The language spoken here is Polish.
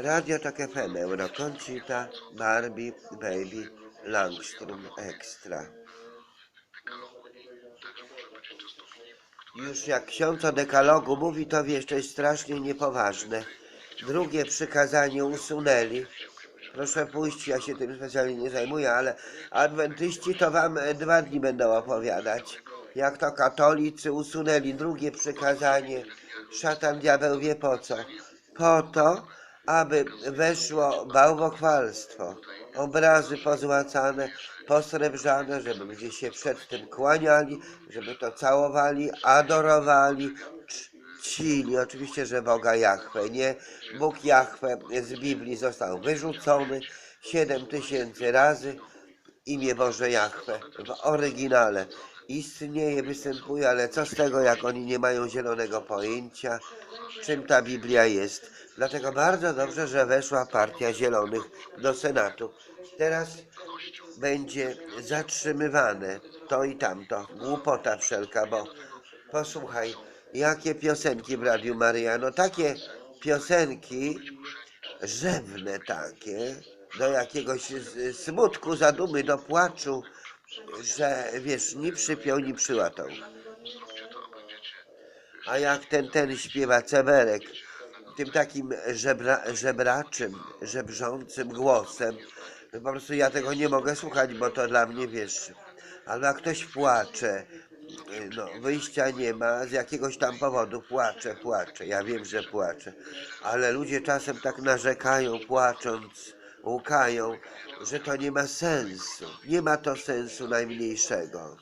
Radio Tok FM, Eurokoncita, Barbie, Baby, Langstrom, Extra. Już jak ksiądz o dekalogu mówi, to wiesz, to jest strasznie niepoważne. Drugie przykazanie usunęli. Proszę pójść, ja się tym specjalnie nie zajmuję, ale adwentyści to wam e, dwa dni będą opowiadać. Jak to katolicy usunęli drugie przykazanie. Szatan diabeł wie po co. Po to, aby weszło bałwochwalstwo. Obrazy pozłacane, posrebrzane, żeby ludzie się przed tym kłaniali, żeby to całowali, adorowali, cz- czcili. Oczywiście, że Boga Jahwe, nie? Bóg Jahwe z Biblii został wyrzucony siedem tysięcy razy. Imię Boże Jahwe w oryginale istnieje, występuje, ale co z tego, jak oni nie mają zielonego pojęcia, czym ta Biblia jest. Dlatego bardzo dobrze, że weszła partia zielonych do Senatu. Teraz będzie zatrzymywane to i tamto. Głupota wszelka, bo posłuchaj, jakie piosenki w Radiu Maryja. No takie piosenki rzewne takie, do jakiegoś smutku, zadumy, do płaczu, że wiesz, ni przypiął, ni przyłatał. A jak ten, ten śpiewa Ceberek, tym takim żebra, żebraczym, żebrzącym głosem, po prostu ja tego nie mogę słuchać, bo to dla mnie, wiesz, albo jak ktoś płacze, no, wyjścia nie ma, z jakiegoś tam powodu płacze, płacze, ja wiem, że płacze, ale ludzie czasem tak narzekają, płacząc, łkają, że to nie ma sensu, nie ma to sensu najmniejszego.